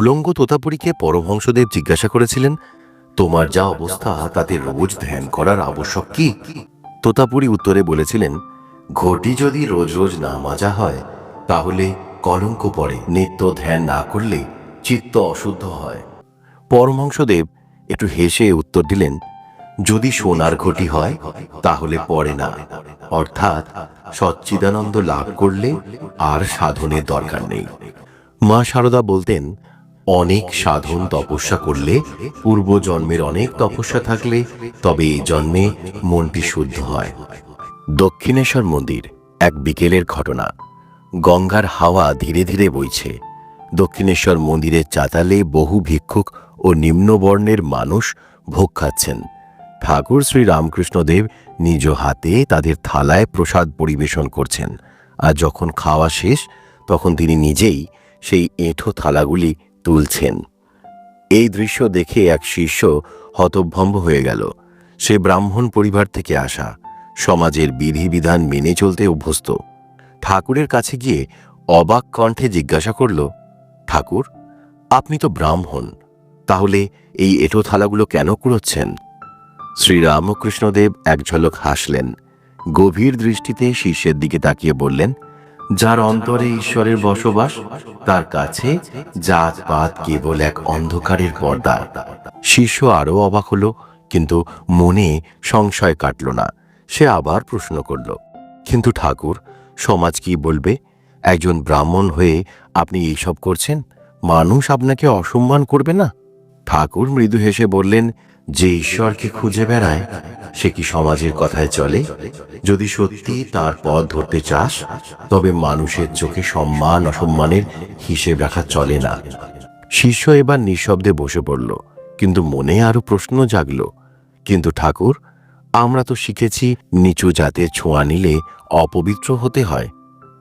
উলঙ্গ তোতাপুরীকে পরমহংসদেব জিজ্ঞাসা করেছিলেন, তোমার যা অবস্থা, তাতে রোজ ধ্যান করার আবশ্যক কি? তোতাপুরী উত্তরে বলেছিলেন, ঘটি যদি রোজ রোজ না মাজা হয়, তাহলে কলঙ্ক পড়ে। নিত্য ধ্যান না করলে চিত্ত অশুদ্ধ হয়। পরমহংসদেব একটু হেসে উত্তর দিলেন, যদি সোনার ঘটি হয়, তাহলে পড়ে না। অর্থাৎ সচ্চিদানন্দ লাভ করলে আর সাধনের দরকার নেই। মা সারদা বলতেন অনেক সাধন তপস্যা করলে পূর্ব জন্মের অনেক তপস্যা থাকলে, তবে এই জন্মে মনটি শুদ্ধ হয়। দক্ষিণেশ্বর মন্দির, এক বিকেলের ঘটনা। গঙ্গার হাওয়া ধীরে ধীরে বইছে। দক্ষিণেশ্বর মন্দিরের চাতালে বহু ভিক্ষুক ও নিম্নবর্ণের মানুষ ভোগ খাচ্ছেন। ঠাকুর শ্রী রামকৃষ্ণদেব নিজ হাতে তাদের থালায় প্রসাদ পরিবেশন করছেন। আর যখন খাওয়া শেষ, তখন তিনি নিজেই সেই এঁঠো থালাগুলি তুলছেন। এই দৃশ্য দেখে এক শিষ্য হতভম্ব হয়ে গেল। সে ব্রাহ্মণ পরিবার থেকে আসা, সমাজের বিধিবিধান মেনে চলতে অভ্যস্ত। ঠাকুরের কাছে গিয়ে অবাক কণ্ঠে জিজ্ঞাসা করল, ঠাকুর, আপনি তো ব্রাহ্মণ, তাহলে এই এঁঠো থালাগুলো কেন কুড়োচ্ছেন? শ্রীরামকৃষ্ণদেব এক ঝলক হাসলেন। গভীর দৃষ্টিতে শিষ্যের দিকে তাকিয়ে বললেন যার অন্তরে ঈশ্বরের বসবাস, তার কাছে জাত পাত কেবল এক অন্ধকারের পর্দা। শিষ্য আরও অবাক হলো, কিন্তু মনে সংশয় কাটল না। সে আবার প্রশ্ন করল, কিন্তু ঠাকুর, সমাজ কি বলবে? একজন ব্রাহ্মণ হয়ে আপনি এইসব করছেন? মানুষ আপনাকে অসম্মান করবে না? ঠাকুর মৃদু হেসে বললেন যে ঈশ্বরকে খুঁজে বেড়ায়, সে কি সমাজের কথায় চলে? যদি সত্যি তার পথ ধরতে চাস, তবে মানুষের চোখে সম্মান, অসম্মানের হিসেব রাখা চলে না। শিষ্য এবার নিঃশব্দে বসে পড়ল, কিন্তু মনে আরও প্রশ্ন জাগল। কিন্তু ঠাকুর, আমরা তো শিখেছি নিচু জাতের ছোঁয়া নিলে অপবিত্র হতে হয়।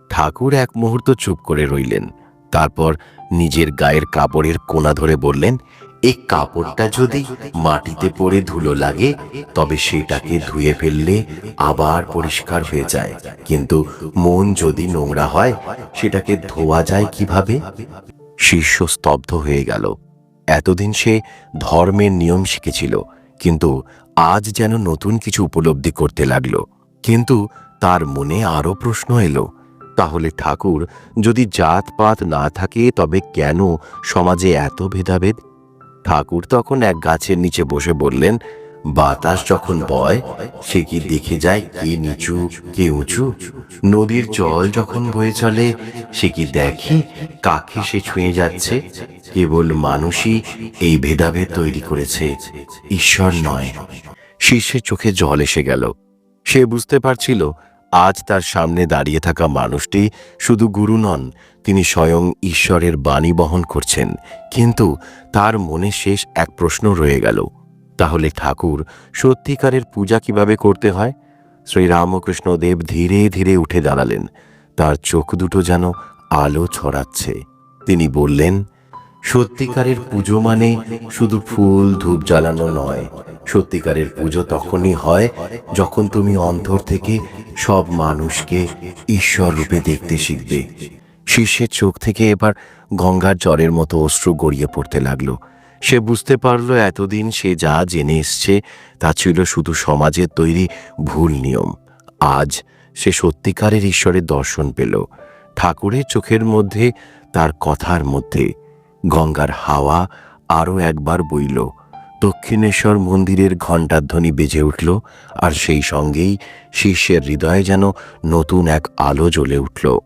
ঠাকুর এক মুহূর্ত চুপ করে রইলেন, তারপর নিজের গায়ের কাপড়ের কোনা ধরে বললেন এই কাপড়টা যদি মাটিতে পড়ে ধুলো লাগে, তবে সেটাকে ধুয়ে ফেললে আবার পরিষ্কার হয়ে যায়। কিন্তু মন যদি নোংরা হয়, সেটাকে ধোয়া যায় কীভাবে? শিষ্য স্তব্ধ হয়ে গেল। এতদিন সে ধর্মের নিয়ম শিখেছিল, কিন্তু আজ যেন নতুন কিছু উপলব্ধি করতে লাগল। কিন্তু তার মনে আরও প্রশ্ন এলো, তাহলে ঠাকুর, যদি জাতপাত না থাকে, তবে কেন সমাজে এত ভেদাভেদ? ঠাকুর তখন এক গাছের নিচে বসে বললেন, বাতাস যখন বয়, সে কি দেখে যায় কে নিচু, কে উঁচু? নদীর জল যখন বয়ে চলে, সে কি দেখে কাকে সে ছুঁয়ে যাচ্ছে? কেবল মানুষই এই ভেদাভেদ তৈরি করেছে, ঈশ্বর নয়। শিষ্যের চোখে জল এসে গেল। সে বুঝতে পারছিল আজ তার সামনে দাঁড়িয়ে থাকা মানুষটি শুধু গুরু নন, তিনি স্বয়ং ঈশ্বরের বাণী বহন করছেন। কিন্তু তার মনে শেষ এক প্রশ্ন রয়ে গেল। তাহলে ঠাকুর, সত্যিকারের পূজা কীভাবে করতে হয়? শ্রীরামকৃষ্ণ দেব ধীরে ধীরে উঠে দাঁড়ালেন। তার চোখ দুটো যেন আলো ছড়াচ্ছে। তিনি বললেন, সত্যিকারের পুজো মানে শুধু ফুল ধূপ জ্বালানো নয়। সত্যিকারের পুজো তখনই হয় যখন তুমি অন্তর থেকে সব মানুষকে ঈশ্বর রূপে দেখতে শিখবে। শিষ্যের চোখ থেকে এবার গঙ্গার জ্বরের মতো অশ্রু গড়িয়ে পড়তে লাগল। সে বুঝতে পারল এতদিন সে যা জেনে এসছে, তা ছিল শুধু সমাজের তৈরি ভুল নিয়ম। আজ সে সত্যিকারের ঈশ্বরের দর্শন পেল। ঠাকুরের চোখের মধ্যে, তার কথার মধ্যে গঙ্গার হাওয়া আরও একবার বইল। দক্ষিণেশ্বর মন্দিরের ঘণ্টাধ্বনি বেজে উঠল, আর সেই সঙ্গেই শিষ্যের হৃদয়ে যেন নতুন এক আলো জ্বলে উঠল।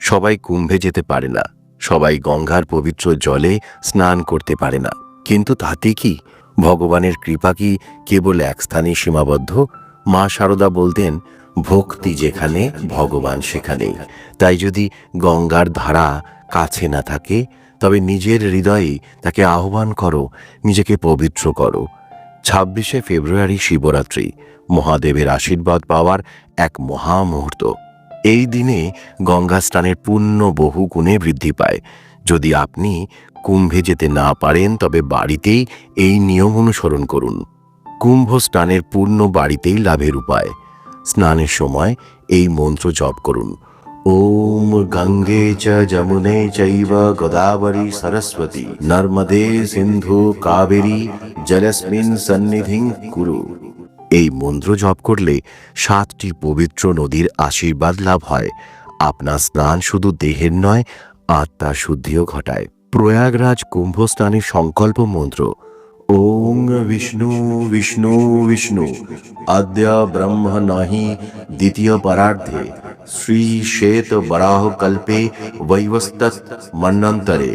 সবাই কুম্ভে যেতে পারে না। সবাই গঙ্গার পবিত্র জলে স্নান করতে পারে না। কিন্তু তাতে কি? ভগবানের কৃপা কি কেবল এক স্থানে সীমাবদ্ধ? মা সারদা বলতেন, ভক্তি যেখানে, ভগবান সেখানেই। তাই যদি গঙ্গার ধারা কাছে না থাকে তবে নিজের হৃদয়ে তাকে আহ্বান করো, নিজেকে পবিত্র করো। ছাব্বিশে ফেব্রুয়ারি শিবরাত্রি, মহাদেবের আশীর্বাদ পাওয়ার এক মহা মুহূর্ত এই দিনে গঙ্গা স্নানের পুণ্য বহু গুণে বৃদ্ধি পায়। যদি আপনি কুম্ভে যেতে না পারেন, তবে বাড়িতেই এই নিয়ম অনুসরণ করুন। কুম্ভ স্নানের পূর্ণ বাড়িতেই লাভের উপায়। স্নানের সময় এই মন্ত্র জপ করুন। ওম গঙ্গে চ যমুনে চৈব গোদাবরী সরস্বতী নর্মদে সিন্ধু কাবেরী জলস্মিন সন্নিধিং কুরু এই মন্ত্র জপ করলে সাতটি পবিত্র নদীর আশীর্বাদ লাভ হয়। আপনার স্নান শুধু দেহের নয় আত্মা শুদ্ধিও ঘটায়। প্রয়াগরাজ কুম্ভ স্নানের সংকল্প মন্ত্র। ওং বিষ্ণু বিষ্ণু বিষ্ণু আদ্য ব্রহ্ম নাহি দ্বিতীয় পরার্ধে শ্রী শ্বেত বরাহ কল্পে বৈবস্তৎ মন্নন্তরে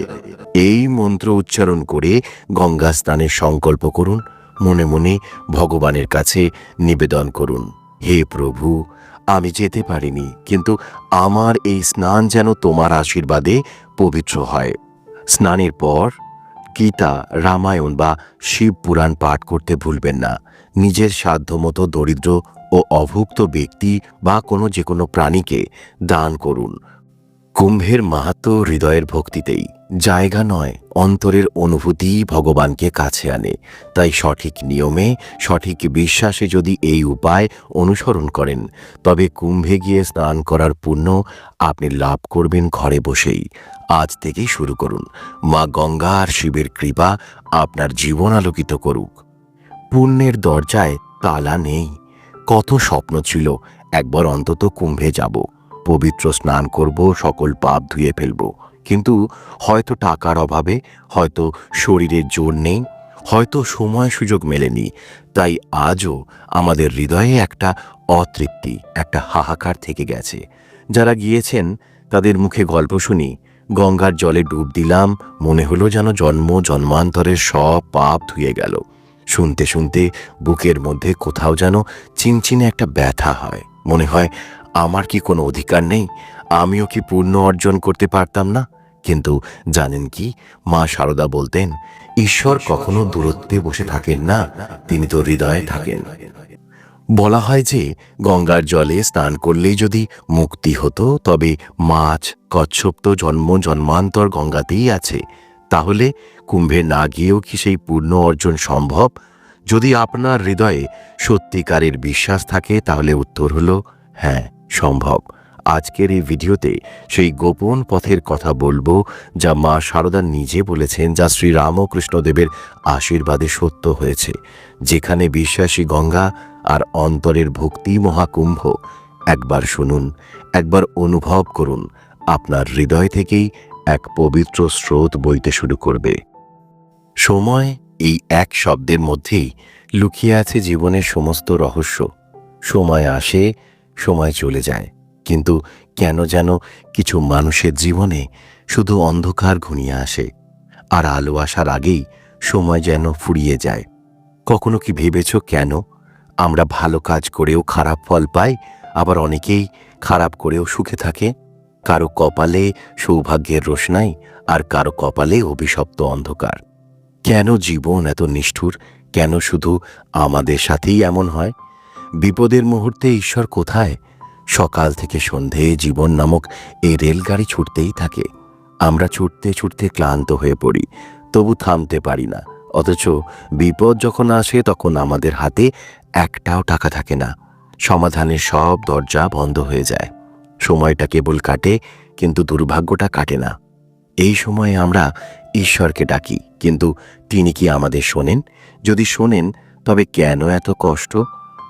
এই মন্ত্র উচ্চারণ করে গঙ্গা স্নানের সংকল্প করুন। মনে মনে ভগবানের কাছে নিবেদন করুন। হে প্রভু, আমি যেতে পারিনি, কিন্তু আমার এই স্নান যেন তোমার আশীর্বাদে পবিত্র হয়। স্নানের পর গীতা, রামায়ণ বা শিব পুরাণ পাঠ করতে ভুলবেন না। নিজের সাধ্যমতো দরিদ্র ও অভুক্ত ব্যক্তি বা কোনো যে কোনো প্রাণীকে দান করুন। কুম্ভের মাহাত্ম হৃদয়ের ভক্তিতেই জায়গা নয়, অন্তরের অনুভূতি ভগবানকে কাছে আনে। তাই সঠিক নিয়মে, সঠিক বিশ্বাসে যদি এই উপায় অনুসরণ করেন, তবে কুম্ভে গিয়ে স্নান করার পুণ্য আপনি লাভ করবেন ঘরে বসেই। আজ থেকেই শুরু করুন। মা গঙ্গা আর শিবের কৃপা আপনার জীবন আলোকিত করুক। পুণ্যের দরজায় তালা নেই। কত স্বপ্ন ছিল, একবার অন্তত কুম্ভে যাব। পবিত্র স্নান করব, সকল পাপ ধুয়ে ফেলব। কিন্তু হয়তো টাকার অভাবে, হয়তো শরীরের জোর নেই, হয়তো সময় সুযোগ মেলেনি, তাই আজও আমাদের হৃদয়ে একটা অতৃপ্তি, একটা হাহাকার থেকে গেছে। যারা গিয়েছেন, তাদের মুখে গল্প শুনি, গঙ্গার জলে ডুব দিলাম, মনে হলো যেন জন্ম জন্মান্তরের সব পাপ ধুয়ে গেল। শুনতে শুনতে বুকের মধ্যে কোথাও যেন চিনচিনে একটা ব্যথা হয়, মনে হয় আমার কি কোনো অধিকার নেই? আমিও কি পূর্ণ অর্জন করতে পারতাম না? কিন্তু জানেন কি মা সারদা বলতেন ঈশ্বর কখনো দূরত্বে বসে থাকেন না তিনি তো হৃদয়ে থাকেন। বলা হয় যে গঙ্গার জলে স্নান করলেই যদি মুক্তি হতো তবে মাছ কচ্ছপ তো জন্ম জন্মান্তর গঙ্গাতেই আছে। তাহলে কুম্ভে না গিয়েও কি সেই পূর্ণ অর্জন সম্ভব? যদি আপনার হৃদয়ে সত্যিকারের বিশ্বাস থাকে তাহলে উত্তর হলো হ্যাঁ। সম্ভব। আজকের এই ভিডিওতে সেই গোপন পথের কথা বলব যা মা সারদা নিজে বলেছেন যা শ্রী রামকৃষ্ণদেবের আশীর্বাদে সত্য হয়েছে, যেখানে বিশ্বাসী গঙ্গা আর অন্তরের ভক্তি মহাকুম্ভ। একবার শুনুন, একবার অনুভব করুন, আপনার হৃদয় থেকেই এক পবিত্র স্রোত বইতে শুরু করবে। সময় এই এক শব্দের মধ্যেই লুকিয়ে আছে জীবনের সমস্ত রহস্য। সময় আসে সময় চলে যায়। কিন্তু কেন যেন কিছু মানুষের জীবনে শুধু অন্ধকার ঘনিয়ে আসে আর আলো আসার আগেই সময় যেন ফুরিয়ে যায়। কখনো কি ভেবেছ কেন? আমরা ভালো কাজ করেও খারাপ ফল পাই, আবার অনেকেই খারাপ করেও সুখে থাকে। কারও কপালে সৌভাগ্যের রোশনাই আর কারও কপালে অভিশপ্ত অন্ধকার। কেন জীবন এত নিষ্ঠুর? কেন শুধু আমাদের সাথেই এমন হয়? বিপদের মুহূর্তে ঈশ্বর কোথায়? সকাল থেকে সন্ধে জীবন নামক এই রেলগাড়ি ছুটতেই থাকে। আমরা ছুটতে ছুটতে ক্লান্ত হয়ে পড়ি, তবু থামতে পারি না। অথচ বিপদ যখন আসে, তখন আমাদের হাতে একটাও টাকা থাকে না। সমাধানের সব দরজা বন্ধ হয়ে যায়। সময়টা কেবল কাটে, কিন্তু দুর্ভাগ্যটা কাটে না। এই সময়ে আমরা ঈশ্বরকে ডাকি, কিন্তু তিনি কি আমাদের শোনেন? যদি শোনেন, তবে কেন এত কষ্ট?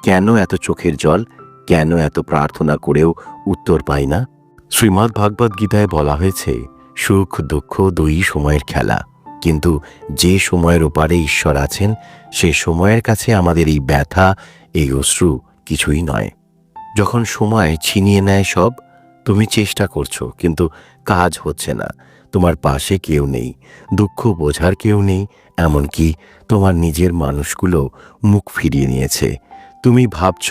কেন এত চোখের জল? কেন এত প্রার্থনা করেও উত্তর পাই না? শ্রীমদ্ ভাগবত গীতায় বলা হয়েছে, সুখ, দুঃখ দুই সময়ের খেলা। কিন্তু যে সময়ের ওপারে ঈশ্বর আছেন, সে সময়ের কাছে আমাদের এই ব্যথা, এই অশ্রু কিছুই নয়। যখন সময় ছিনিয়ে নেয় সব, তুমি চেষ্টা করছ, কিন্তু কাজ হচ্ছে না। তোমার পাশে কেউ নেই, দুঃখ বোঝার কেউ নেই, এমনকি তোমার নিজের মানুষগুলো মুখ ফিরিয়ে নিয়েছে। তুমি ভাবছ,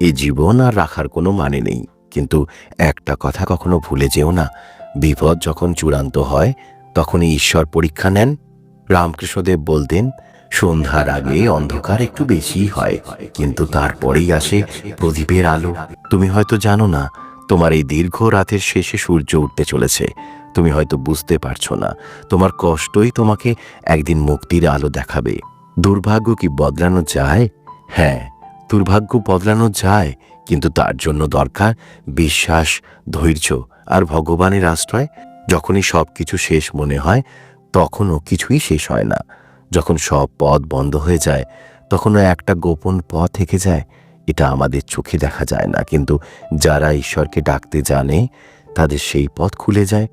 এ জীবন আর রাখার কোনো মানে নেই। কিন্তু একটা কথা কখনো ভুলে যেও না। বিপদ যখন চূড়ান্ত হয়, তখনই ঈশ্বর পরীক্ষা নেন। রামকৃষ্ণদেব বলতেন, সন্ধ্যার আগে অন্ধকার একটু বেশিই হয়, কিন্তু তারপরেই আসে প্রদীপের আলো। তুমি হয়তো জানো না, তোমার এই দীর্ঘ রাতের শেষে সূর্য উঠতে চলেছে। তুমি হয়তো বুঝতে পারছ না, তোমার কষ্টই তোমাকে একদিন মুক্তির আলো দেখাবে। দুর্ভাগ্য কি বদলানো যায়? হ্যাঁ দুর্ভাগ্য বদলানো যায়, কিন্তু তার জন্য দরকার বিশ্বাস, ধৈর্য আর ভগবানের আশ্রয়। যখনই সব কিছু শেষ মনে হয়, তখনও কিছুই শেষ হয় না। যখন সব পথ বন্ধ হয়ে যায়, তখনও একটা গোপন পথ থেকে যায়। এটা আমাদের চোখে দেখা যায় না, কিন্তু যারা ঈশ্বরকে ডাকতে জানে, তাদের সেই পথ খুলে যায়।